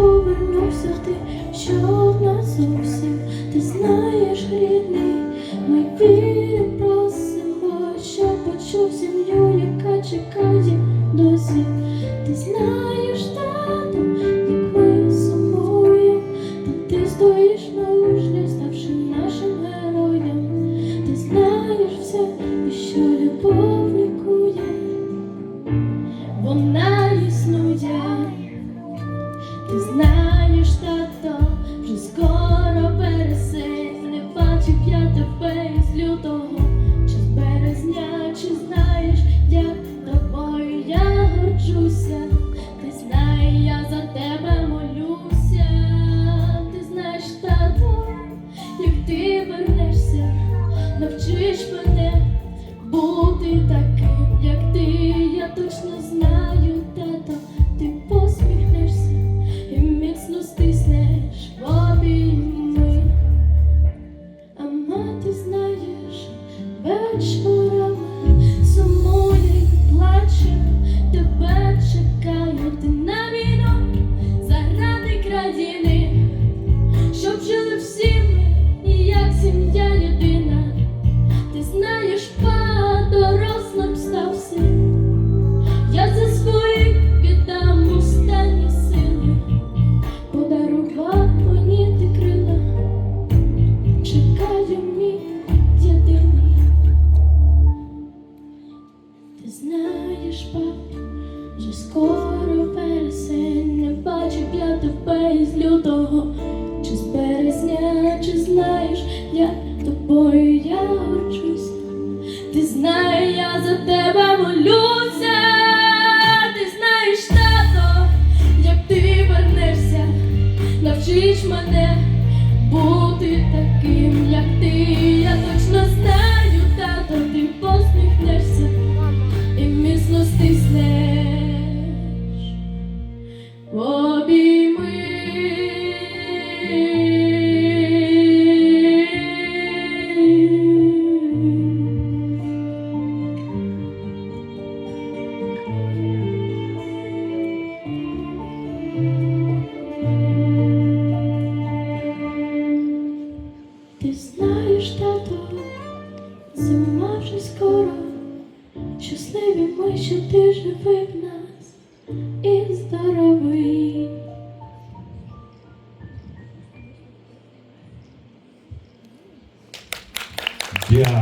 повернувся ти, що одна зовсім ти знаєш рідний, ми віримо, просимо, що почув землю, яка чекає досі, ти знаєш. так? Вернешся, навчиш мене бути таким, як ти. Я точно знаю, знаєш, пап, вже скоро вересень, не бачив я тебе із лютого, чи з березня, чи знаєш, я тобою я горджусь. Ти знаєш, я за тебе молюся, ти знаєш, тато, як ти вернешся, навчиш мене бути таким, як ти. Ти знаєш, тато, зима вже скоро, щасливі ми, що ти живий в нас і здоровий. Дякую.